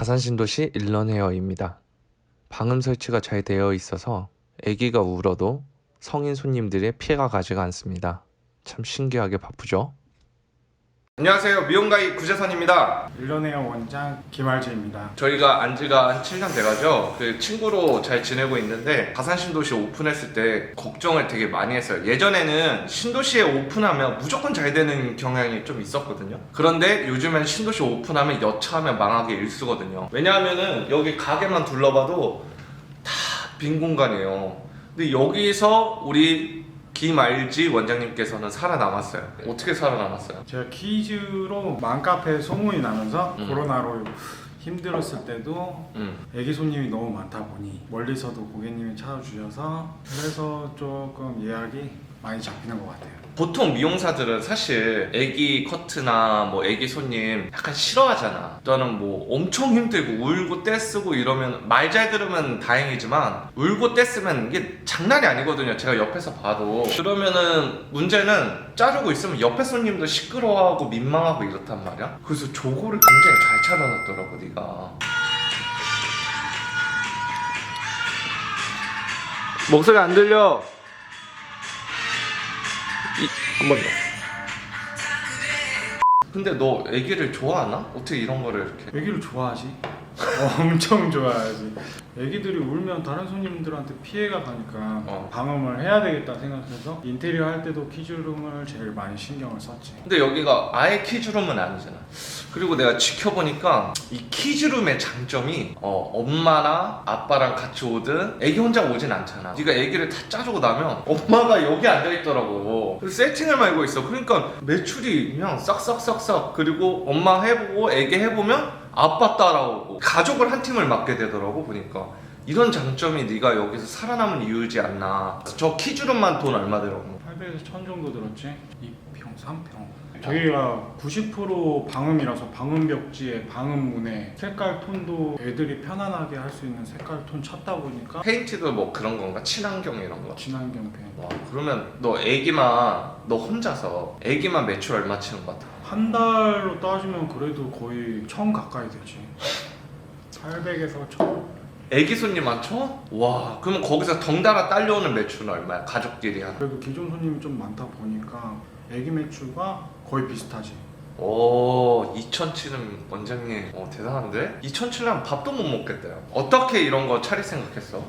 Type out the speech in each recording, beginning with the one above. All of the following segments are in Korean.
다산신도시 일런헤어입니다. 방음 설치가 잘 되어 있어서 아기가 울어도 성인 손님들의 피해가 가지가 않습니다. 참 신기하게 바쁘죠? 안녕하세요. 미용가이 구재선입니다. 일런웨어 원장 김알재입니다. 저희가 안지가 한 7년 돼가죠. 그 친구로 잘 지내고 있는데 가산 신도시 오픈했을 때 걱정을 되게 많이 했어요. 예전에는 신도시에 오픈하면 무조건 잘 되는 경향이 좀 있었거든요. 그런데 요즘엔 신도시 오픈하면 여차하면 망하기 일수거든요. 왜냐하면은 여기 가게만 둘러봐도 다 빈 공간이에요. 근데 여기서 우리 김알지 원장님께서는 살아남았어요 어떻게 살아남았어요? 제가 퀴즈로 맘카페 소문이 나면서 음. 코로나로 힘들었을 때도 음. 애기 손님이 너무 많다 보니 멀리서도 고객님이 찾아주셔서 그래서 조금 예약이 많이 잡히는 것 같아요. 보통 미용사들은 사실 애기 커트나 뭐 애기 손님 약간 싫어하잖아. 너는 뭐 엄청 힘들고 울고 떼쓰고 이러면 말 잘 들으면 다행이지만 울고 떼쓰면 이게 장난이 아니거든요. 제가 옆에서 봐도 그러면은 문제는 자르고 있으면 옆에 손님도 시끄러워하고 민망하고 이렇단 말이야. 그래서 조고를 굉장히 잘 차려놨더라고 네가. 목소리 안 들려. 한 번 더. 근데 너 애기를 좋아하나? 어떻게 이런 거를 이렇게? 애기를 좋아하지? 어, 엄청 좋아하지. 애기들이 울면 다른 손님들한테 피해가 가니까 어. 방음을 해야 되겠다 생각해서 인테리어 할 때도 퀴즈룸을 제일 많이 신경을 썼지. 근데 여기가 아예 키즈룸은 아니잖아. 그리고 내가 지켜보니까 이 키즈룸의 장점이 어, 엄마나 아빠랑 같이 오든 애기 혼자 오진 않잖아. 네가 애기를 다 짜주고 나면 엄마가 여기 앉아 있더라고. 그래서 세팅을 말고 있어. 그러니까 매출이 그냥 싹싹싹싹 그리고 엄마 해보고 애기 해보면 아빠 따라오고 가족을 한 팀을 맡게 되더라고 보니까. 이런 장점이 네가 여기서 살아남은 이유지 않나. 저 키즈룸만 돈 얼마 들어? 800에서 1000 정도 들었지? 2평, 3평. 저희가 90% 방음이라서 방음 벽지에 방음 문에 색깔 톤도 애들이 편안하게 할 수 있는 색깔 톤 찾다 보니까 페인트도 뭐 그런 건가? 친환경 이런 거? 친환경 펜. 와 그러면 너 애기만 너 혼자서 애기만 매출 얼마 치는 것 같아? 한 달로 따지면 그래도 거의 1000 가까이 되지. 800에서 1000. 애기 손님 많죠? 와 그러면 거기서 덩달아 딸려오는 매출은 얼마야? 가족끼리 하나 그래도 기존 손님이 좀 많다 보니까 애기 매출과 거의 비슷하지. 오 2천 치는 원장님 어 대단한데? 2천 치려면 밥도 못 먹겠대요 어떻게 이런 거 차릴 생각했어?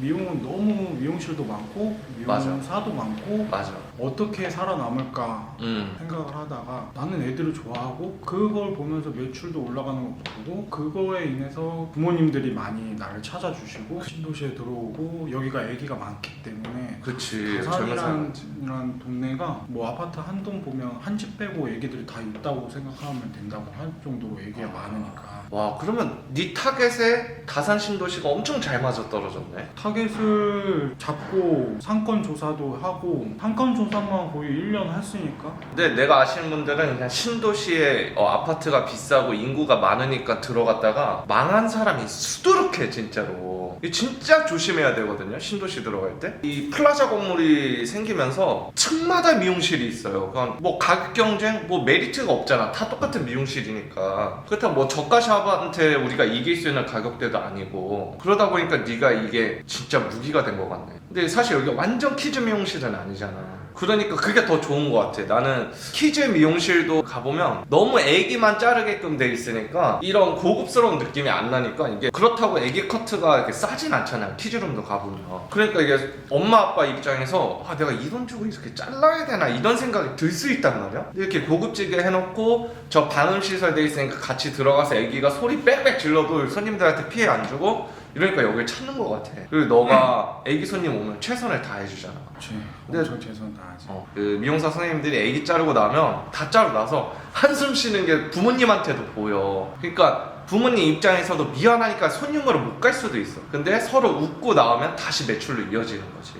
미용은 너무 미용실도 많고 맞아. 미용사도 많고 맞아. 어떻게 살아남을까 음. 생각을 하다가 나는 애들을 좋아하고 그걸 보면서 매출도 올라가는 것도 보고 그거에 인해서 부모님들이 많이 나를 찾아주시고 신도시에 들어오고 여기가 애기가 많기 때문에 그치. 젊은 사람. 다산이라는 동네가 뭐 아파트 한 동 보면 한 집 빼고 애기들이 다 있다고 생각하면 된다고 할 정도로 애기가 많으니까 와 그러면 네 타겟에 다산 신도시가 엄청 잘 맞아 떨어졌네. 타겟을 잡고 상권 조사도 하고 상권 조사만 거의 1년 했으니까. 근데 내가 아시는 분들은 그냥 신도시에 어, 아파트가 비싸고 인구가 많으니까 들어갔다가 망한 사람이 수두룩해 진짜로 이 진짜 조심해야 되거든요 신도시 들어갈 때. 이 플라자 건물이 생기면서 층마다 미용실이 있어요. 그건 뭐 가격 경쟁 뭐 메리트가 없잖아. 다 똑같은 미용실이니까. 그렇다고 뭐 저가 샵한테 우리가 이길 수 있는 가격대도 아니고. 그러다 보니까 네가 이게 진짜 무기가 된 것 같네. 근데 사실 여기 완전 키즈 미용실은 아니잖아 그러니까 그게 더 좋은 것 같아. 나는 키즈 미용실도 가보면 너무 애기만 자르게끔 돼 있으니까 이런 고급스러운 느낌이 안 나니까 이게 그렇다고 애기 커트가 이렇게 싸진 않잖아요. 키즈룸도 가보면. 그러니까 이게 엄마 아빠 입장에서 아 내가 이 돈 주고 이렇게 잘라야 되나 이런 생각이 들 수 있단 말이야. 이렇게 고급지게 해놓고 저 방음 시설 돼 있으니까 같이 들어가서 애기가 소리 빽빽 질러도 손님들한테 피해 안 주고 이러니까 여길 찾는 것 같아. 그리고 너가 애기 손님 오면 최선을 다 해주잖아. 그렇지 근데- 엄청 최선 다하지 어, 그 미용사 선생님들이 애기 자르고 나면 다 자르고 나서 한숨 쉬는 게 부모님한테도 보여. 그러니까 부모님 입장에서도 미안하니까 손님으로 못 갈 수도 있어. 근데 서로 웃고 나오면 다시 매출로 이어지는 거지.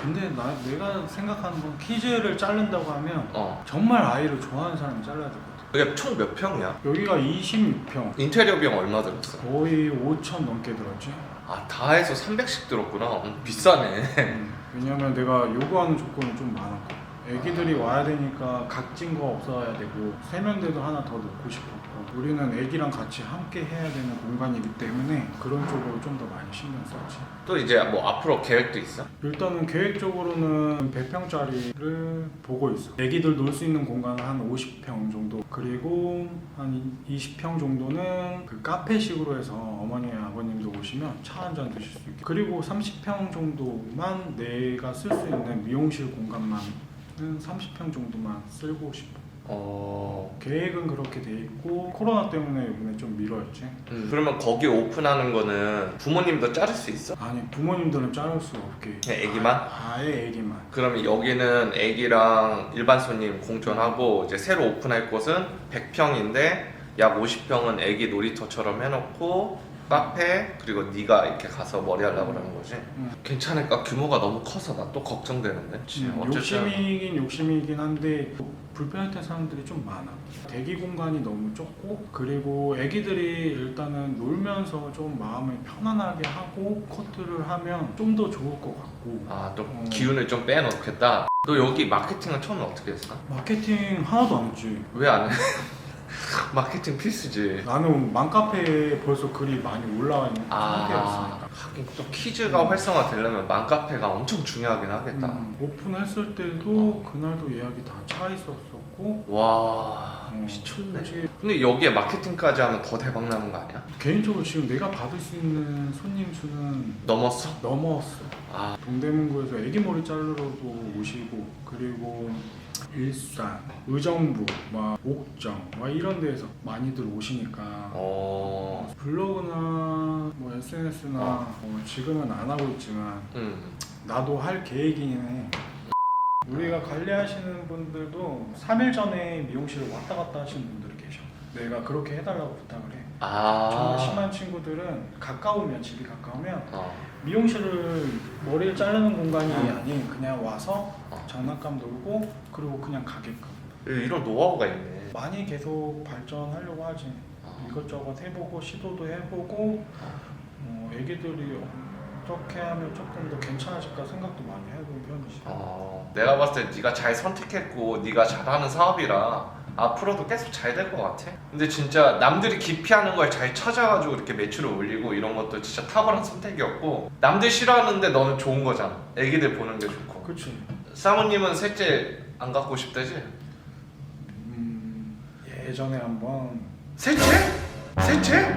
근데 나 내가 생각하는 건 키즈를 자른다고 하면 어. 정말 아이를 좋아하는 사람이 잘라야 되거든 이게 총 몇 평이야? 여기가 26평 인테리어 비용 얼마 들었어? 거의 5천 넘게 들었지 아, 다 해서 300씩 들었구나. 음, 비싸네. 음, 왜냐면 내가 요구하는 조건이 좀 많았고 애기들이 와야 되니까 각진 거 없어야 되고 세면대도 하나 더 넣고 싶었고 우리는 애기랑 같이 함께 해야 되는 공간이기 때문에 그런 쪽으로 좀 더 많이 신경 썼지. 또 이제 뭐 앞으로 계획도 있어? 일단은 계획적으로는 100평짜리를 보고 있어. 애기들 놀 수 있는 공간은 한 50평 정도. 그리고 한 20평 정도는 그 카페식으로 해서 어머니 아버님도 오시면 차 한 잔 드실 수 있게. 그리고 30평 정도만 내가 쓸 수 있는 미용실 공간만 은 30평 정도만 쓰고 싶어. 어. 계획은 그렇게 돼 있고 코로나 때문에 이번에 좀 미뤄졌지. 음, 그러면 거기 오픈하는 거는 부모님도 자를 수 있어? 아니 부모님들은 자를 수 없게. 그냥 애기만? 아, 아예 애기만. 그러면 여기는 애기랑 일반 손님 공존하고 이제 새로 오픈할 곳은 100평인데 약 50평은 애기 놀이터처럼 해놓고 카페 그리고 네가 이렇게 가서 머리 하려고 그러는 거지 음. 괜찮을까? 규모가 너무 커서 나 또 걱정되는데 음, 욕심이긴 욕심이긴 한데 불편했던 사람들이 좀 많아. 대기 공간이 너무 좁고 그리고 애기들이 일단은 놀면서 좀 마음을 편안하게 하고 커트를 하면 좀 더 좋을 것 같고 아또 음. 기운을 좀 빼놓겠다 너 여기 마케팅은 처음에 어떻게 했어? 마케팅 하나도 안 했지. 왜 안 해? 마케팅 필수지 나는 맘카페에 벌써 글이 많이 올라와 있는 아 상태였으니까. 하긴 또 키즈가 활성화되려면 맘카페가 엄청 중요하긴 하겠다 음, 오픈했을 때도 그날도 예약이 다 차 있었었고 와 음, 미쳤네 솔직히 근데 여기에 마케팅까지 하면 더 대박 나는 거 아니야? 개인적으로 지금 내가 받을 수 있는 손님 수는 넘었어? 넘었어. 아 동대문구에서 애기 머리 자르러도 오시고 그리고 일산, 의정부, 막 옥정, 막 이런 데에서 많이들 오시니까 어... 블로그나 뭐 SNS나 어. 뭐 지금은 안 하고 있지만 음. 나도 할 계획이긴 해. 우리가 관리하시는 분들도 3일 전에 미용실을 왔다 갔다 하시는 계셔. 내가 그렇게 해달라고 부탁을 해. 정말 아 심한 친구들은 가까우면 집이 가까우면 어. 미용실을 머리를 자르는 공간이 아닌 그냥 와서 어. 장난감 놀고 그리고 그냥 가게끔 이런 노하우가 있네 많이 계속 발전하려고 하지 어. 이것저것 해보고 시도도 해보고 어, 애기들이 어떻게 하면 조금 더 괜찮아질까 생각도 많이 해본 편이지 어, 내가 봤을 때 네가 잘 선택했고 네가 잘하는 사업이라 앞으로도 계속 잘 될 것 같아. 근데 진짜 남들이 기피하는 걸 잘 찾아가지고 이렇게 매출을 올리고 이런 것도 진짜 탁월한 선택이었고 남들 싫어하는데 너는 좋은 거잖아. 애기들 보는 게 좋고. 그치 사모님은 셋째 안 갖고 싶대지? 음, 예전에 한번 셋째? 셋째?